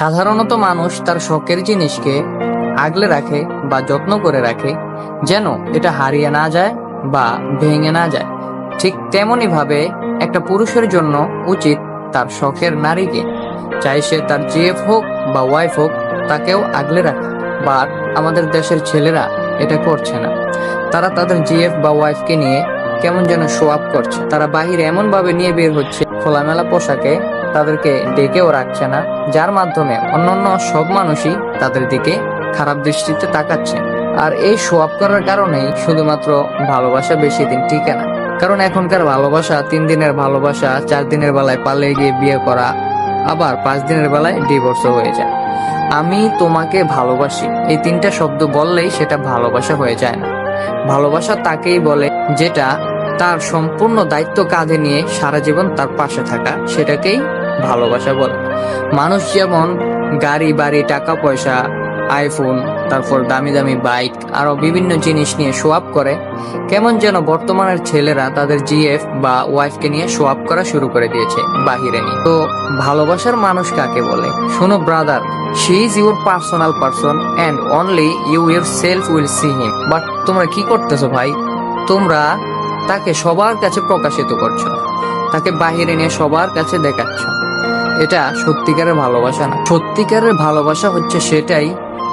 সাধারণত মানুষ তার শখের জিনিসকে আগলে রাখে বা যত্ন করে রাখে, যেন এটা হারিয়ে না যায় বা ভেঙে না যায়। ঠিক তেমনই ভাবে একটা পুরুষের জন্য উচিত তার শখের নারীকে, চাই সে তার জিএফ হোক বা ওয়াইফ হোক, তাকেও আগলে রাখা। বাট আমাদের দেশের ছেলেরা এটা করছে না। তারা তাদের জিএফ বা ওয়াইফকে নিয়ে কেমন যেন শো আপ করছে। তারা বাহিরে এমন ভাবে নিয়ে বের হচ্ছে, খোলামেলা পোশাকে তাদেরকে ডেকেও রাখছে না, যার মাধ্যমে অন্যান্য সব মানুষই তাদের দিকে খারাপ দৃষ্টিতে তাকাচ্ছে। আর এই আপ করার কারণেই শুধুমাত্র ভালোবাসা বেশি দিন টিকে না। কারণ এখনকার ভালোবাসা তিন দিনের ভালোবাসা, চার দিনের বেলায় পালিয়ে গিয়ে বিয়ে করা, আবার পাঁচ দিনের বেলায় ডিভোর্সও হয়ে যায়। আমি তোমাকে ভালোবাসি। এই তিনটা শব্দ বললেই সেটা ভালোবাসা হয়ে যায় না। ভালোবাসা তাকেই বলে যেটা তার সম্পূর্ণ দায়িত্ব কাঁধে নিয়ে সারা জীবন তার পাশে থাকা। সেটাকেই ভালোবাসা বলে। মানুষ যেমন গাড়ি, বাড়ি, টাকা, পয়সা আইফোন তারপর দামি দামি বাইক আরও বিভিন্ন জিনিস নিয়ে আপ করে, কেমন যেন বর্তমানের ছেলেরা তাদের জিএফ বা ওয়াইফকে নিয়ে আপ করা শুরু করে দিয়েছে বাহিরে নিয়ে। তো ভালোবাসার মানুষ কাকে বলে? শোনো brother she is your personal person and only you yourself will see him but তোমরা কি করতেছো ভাই? তোমরা তাকে সবার কাছে প্রকাশিত করছ তাকে বাহিরে নিয়ে সবার কাছে দেখাচ্ছ এটা সত্যিকারের ভালোবাসা না। সত্যিকারের ভালোবাসা হচ্ছে সেটাই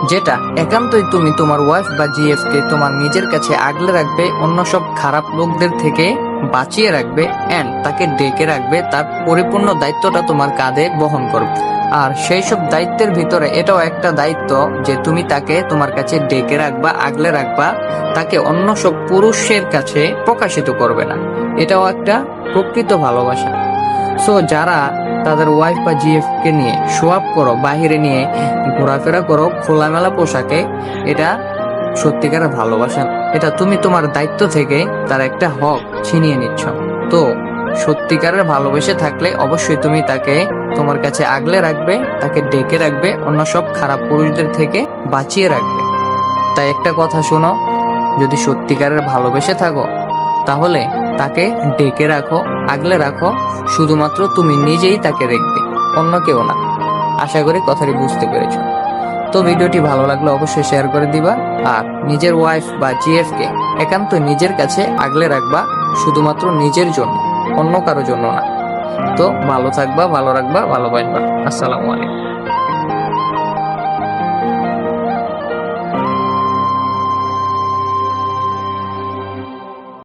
যেটা একান্তই তুমি তোমার ওয়াইফ বা জিএফ কে তোমার নিজের কাছে আগলে রাখবে, অন্য সব খারাপ লোকদের থেকে বাঁচিয়ে রাখবে এন্ড তাকে ডেকে রাখবে, তার পরিপূর্ণ দায়িত্বটা তোমার কাঁধে বহন করবে। আর সেই সব দায়িত্বের ভিতরে এটাও একটা দায়িত্ব যে তুমি তাকে তোমার কাছে ডেকে রাখবা, আগলে রাখবা, তাকে অন্য সব পুরুষের কাছে প্রকাশিত করবে না। এটাও একটা প্রকৃত ভালোবাসা। সো যারা তাদের ওয়াইফ বা জিএফ কে নিয়ে আপ করো, বাহিরে নিয়ে ঘোরাফেরা করো, খোলামেলা পোশাকে, এটা সত্যিকারের ভালোবাসা। এটা তুমি তোমার দায়িত্ব থেকে তার একটা হক ছিনিয়ে নিচ্ছ। তো সত্যিকারের ভালোবেসে থাকলে অবশ্যই তুমি তাকে তোমার কাছে আগলে রাখবে, তাকে ডেকে রাখবে, অন্য সব খারাপ পুরুষদের থেকে বাঁচিয়ে রাখবে। তাই একটা কথা শোনো, যদি সত্যিকারের ভালোবেসে থাকো, তাহলে তাকে ডেকে রাখো আগলে রাখো, শুধুমাত্র তুমি নিজেই তাকে দেখবে, অন্য কেউ না। আশা করি কথাটি বুঝতে পেরেছ। তো ভিডিওটি ভালো লাগলে অবশ্যই শেয়ার করে দিবা, আর নিজের ওয়াইফ বা জিএফ কে একান্ত নিজের কাছে আগলে রাখবা, শুধুমাত্র নিজের জন্য, অন্য কারও জন্য না। তো ভালো থাকবা, ভালো রাখবা ভালোবাসবা আসসালামু আলাইকুম।